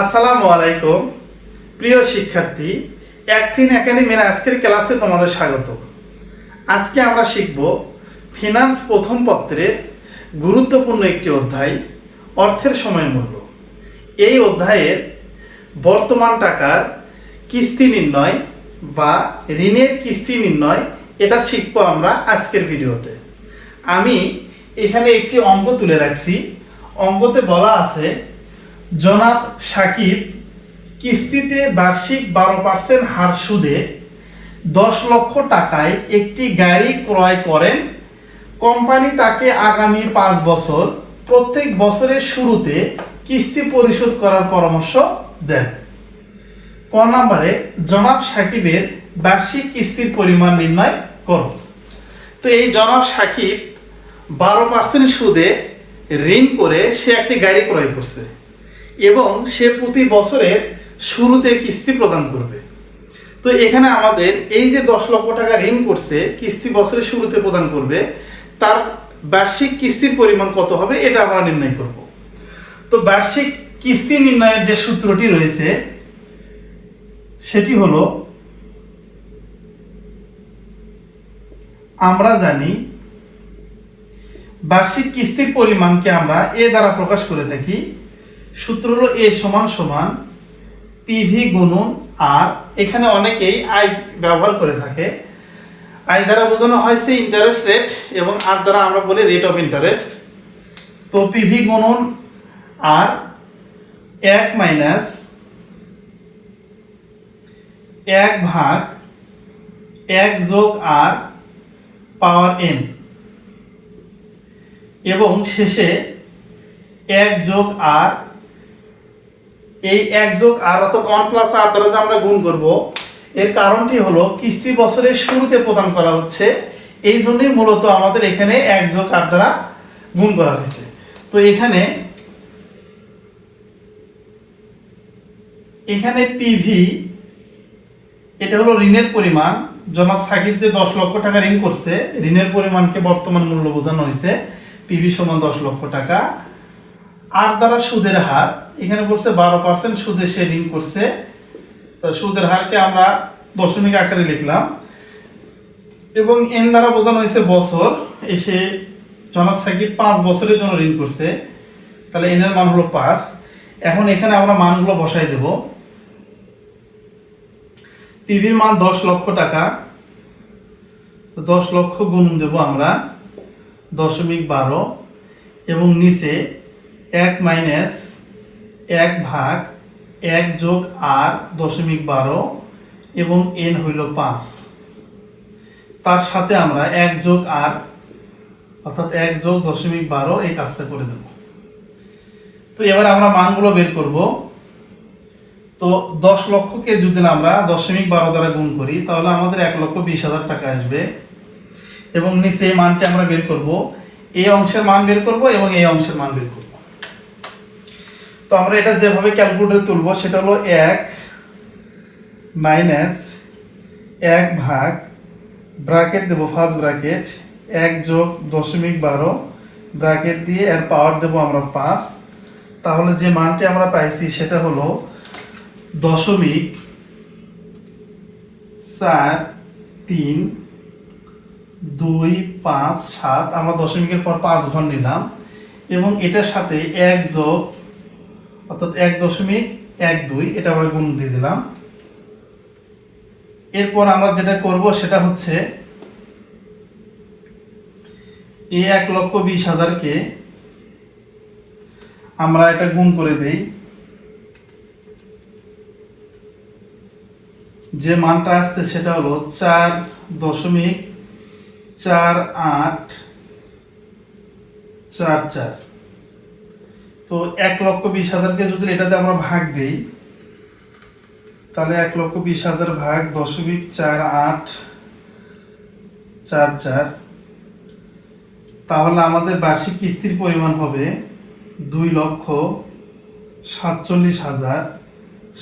আসসালামু আলাইকুম, প্রিয় শিক্ষার্থী, একদিন একাডেমির আজকের ক্লাসে তোমাদের স্বাগত। আজকে আমরা শিখব ফিনান্স প্রথম পত্রের গুরুত্বপূর্ণ একটি অধ্যায়, অর্থের সময় মূল্য এই অধ্যায়ের বর্তমান টাকার কিস্তি নির্ণয় বা ঋণের কিস্তি নির্ণয়, এটা শিখব আমরা আজকের ভিডিওতে। আমি এখানে একটি অঙ্ক তুলে রাখছি। অঙ্কতে বলা আছে জনাব সাকিব, কিস্তিতে বার্ষিক বারো পার্সেন্ট হার সুদে দশ লক্ষ টাকায় একটি গাড়ি ক্রয় করেন। কোম্পানি তাকে আগামী পাঁচ বছর, প্রত্যেক বছরের শুরুতে কিস্তি পরিশোধ করার পরামর্শ দেন। ক নম্বরে, জনাব সাকিবের বার্ষিক কিস্তির পরিমাণ নির্ণয় করো তো এই জনাব সাকিব বারো পার্সেন্ট সুদে ঋণ করে সে একটি গাড়ি ক্রয় করছে। এবং সে প্রতি বছরের শুরুতে কিস্তি প্রদান করবে। তো এখানে আমাদের এই যে দশ লক্ষ টাকা ঋণ করছে, কিস্তি বছরের শুরুতে প্রদান করবে, তার বার্ষিক কিস্তির পরিমাণ কত হবে এটা আমরা নির্ণয় করব। তো বার্ষিক কিস্তি নির্ণয়ের যে সূত্রটি রয়েছে, সেটি হলো, আমরা জানি বার্ষিক কিস্তির পরিমাণকে আমরা এ দ্বারা প্রকাশ করে থাকি সূত্র হলো এ সমান সমান পিভি গুণন আর এখানে অনেকেই আই ব্যবহার করে থাকে। আই দ্বারা বোঝানো হয়েছে ইন্টারেস্ট রেট এবং আর দ্বারা আমরা বলি রেট অফ ইন্টারেস্ট তো পিভি গুণন আর এক মাইনাস এক ভাগ এক যোগ আর পাওয়ার এন এবং শেষে এক যোগ আর এই এক যোগ আর অর্থাৎ ওয়ান প্লাস আর দ্বারা যে আমরা গুণ করব, এর কারণটি হলো কিস্তি বছরের শুরুতে প্রদান করা হচ্ছে। এই জন্যই মূলত আমাদের এখানে এক যোগ আর দ্বারা গুণ করা হয়েছে। তো এখানে এখানে পিভি এটা হলো ঋণের পরিমাণ। জনাব সাকিব যে দশ লক্ষ টাকা ঋণ করছে, ঋণের পরিমাণকে বর্তমান মূল্য বোঝানো হয়েছে। পিভি সমান দশ লক্ষ টাকা। আর দ্বারা সুদের হার, এখানে বলছে বারো পার্সেন্ট সুদে সে ঋণ করছে। সুদের হারকে আমরা দশমিক আকারে লিখলাম। এবং এন দ্বারা বোঝানো হয়েছে বছর এসে জনাব সাকিব পাঁচ বছরের জন্য ঋণ করছে। তাহলে এনের মান হলো পাঁচ। এখন এখানে আমরা মানগুলো বসাই দেব। পিভির মান দশ লক্ষ টাকা। দশ লক্ষ গুণ দেব আমরা দশমিক বারো। এবং নিচে এক মাইনাস এক ভাগ এক যোগ আর দশমিক বারো এবং এন হইল পাঁচ। তার সাথে আমরা এক যোগ আর, অর্থাৎ এক যোগ দশমিক বারো এই কাজটা করে দেব। তো এবার আমরা মানগুলো বের করব। তো দশ লক্ষকে যদি আমরা দশমিক বারো দ্বারা গুণ করি, তাহলে আমাদের এক লক্ষ বিশ হাজার টাকা আসবে। এবং নিচে এই মানটি আমরা বের করব। এই অংশের মান বের করব এবং এই অংশের মান বের করব। তো আমরা এটা যেভাবে ক্যালকুলেটরে তুলব, সেটা হলো এক মাইনাস এক ভাগ ব্র্যাকেট দেব ফার্স্ট ব্র্যাকেট এক যোগ দশমিক বারো ব্র্যাকেট দিয়ে এর পাওয়ার দেব আমরা পাঁচ। তাহলে যে মানটি আমরা পাইছি, সেটা হলো দশমিক চার তিন দুই পাঁচ সাত। আমরা দশমিকের পর পাঁচ ঘর নিলাম এবং এটার সাথে এক যোগ অর্থাৎ এক দশমিক এক দুই, এটা আমরা গুণ দিয়ে দিলাম। এরপর আমরা যেটা করব সেটা হচ্ছে এই এক লক্ষ বিশ হাজারকে আমরা এটা গুণ করে দেই। যে মানটা আসছে সেটা হলো চার দশমিক চার আট চার চার। তো এক লক্ষ বিশ হাজারকে যদি এটাতে আমরা ভাগ দেই, তাহলে এক লক্ষ বিশ হাজার ভাগ দশমিক চার আট চার চার, তাহলে আমাদের বার্ষিক কিস্তির পরিমাণ হবে দুই লক্ষ সাতচল্লিশ হাজার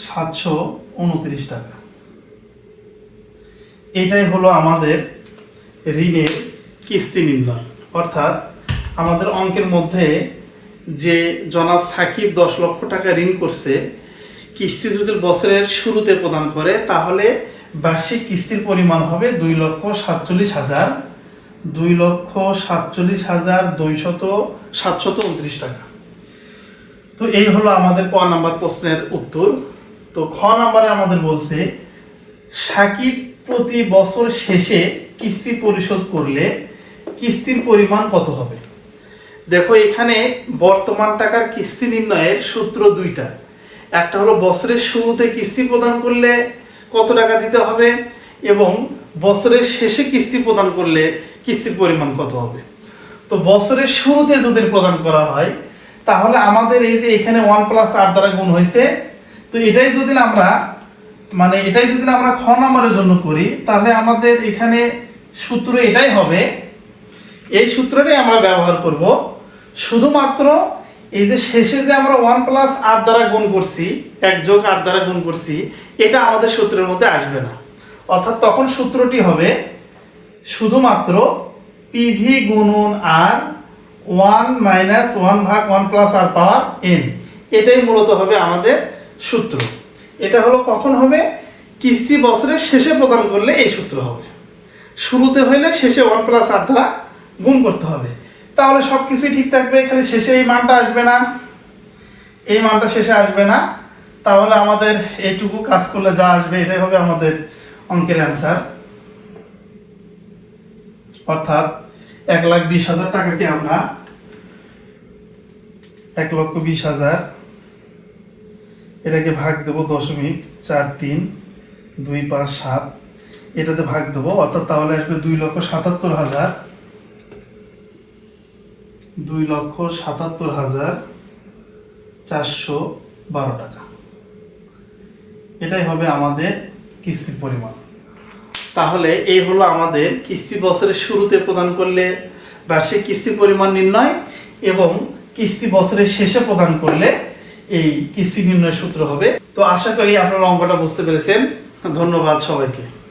সাতশো উনত্রিশ টাকা। এটাই হলো আমাদের ঋণের কিস্তি নির্ণয়। অর্থাৎ আমাদের অঙ্কের মধ্যে যে জনাব সাকিব দশ লক্ষ টাকা ঋণ করছে, কিস্তি যদি বছরের শুরুতে প্রদান করে, তাহলে বার্ষিক কিস্তির পরিমাণ হবে দুই লক্ষ সাতচল্লিশ হাজার, দুই লক্ষ সাতচল্লিশ হাজার দুইশত সাতশত উনত্রিশ টাকা। তো এই হলো আমাদের ক নাম্বার প্রশ্নের উত্তর। তো খ নাম্বারে আমাদের বলছে, সাকিব প্রতি বছর শেষে কিস্তি পরিশোধ করলে কিস্তির পরিমাণ কত হবে? দেখো, এখানে বর্তমান টাকার কিস্তি নির্ণয়ের সূত্র দুইটা। একটা হলো বছরের শুরুতে কিস্তি প্রদান করলে কত টাকা দিতে হবে এবং বছরের শেষে কিস্তি প্রদান করলে কিস্তির পরিমাণ কত হবে। তো বছরের শুরুতে যদি প্রদান করা হয়, তাহলে আমাদের এই যে এখানে ওয়ান প্লাস আট দ্বারা গুণ হয়েছে, তো এটাই যদি আমরা মানে এটাই যদি আমরা খ নাম্বারের জন্য করি, তাহলে আমাদের এখানে সূত্র এটাই হবে। এই সূত্রটাই আমরা ব্যবহার করব। শুধুমাত্র এই যে শেষে যে আমরা ওয়ান প্লাস আট দ্বারা গুণ করছি, এক যোগ আট দ্বারা গুণ করছি, এটা আমাদের সূত্রের মধ্যে আসবে না। অর্থাৎ তখন সূত্রটি হবে শুধুমাত্র পিভি গুণন আর ওয়ান মাইনাস ওয়ান ভাগ one plus R power N এটাই মূলত হবে আমাদের সূত্র। এটা হলো কখন হবে? কিস্তি বছরের শেষে প্রদান করলে এই সূত্র হবে। শুরুতে হইলে শেষে ওয়ান প্লাস আর দ্বারা গুণ করতে হবে। তাহলে সব কিছুই ঠিক থাকবে এখানে শেষে এই মানটা আসবে না। এই মানটা শেষে আসবে না। তাহলে আমাদের এইটুকু কাজ করলে যা আসবে, এটাই হবে আমাদের অঙ্কের অ্যান্সার অর্থাৎ এক লাখ বিশ হাজার টাকাকে আমরা এক লক্ষ বিশ হাজার, এটাকে ভাগ দেবো দশমিক চার তিন দুই পাঁচ সাত, এটাতে ভাগ দেবো, অর্থাৎ তাহলে আসবে দুই লক্ষ সাতাত্তর হাজার। দুই লক্ষ সাতাত্তর হাজার চারশো বারো টাকা। এটাই হবে আমাদের কিস্তির পরিমাণ। তাহলে এই হলো আমাদের কিস্তি বছরের শুরুতে প্রদান করলে বার্ষিক কিস্তির পরিমাণ নির্ণয় এবং কিস্তি বছরের শেষে প্রদান করলে এই কিস্তি নির্ণয় সূত্র হবে। তো আশা করি আপনারা অঙ্কটা বুঝতে পেরেছেন। ধন্যবাদ সবাইকে।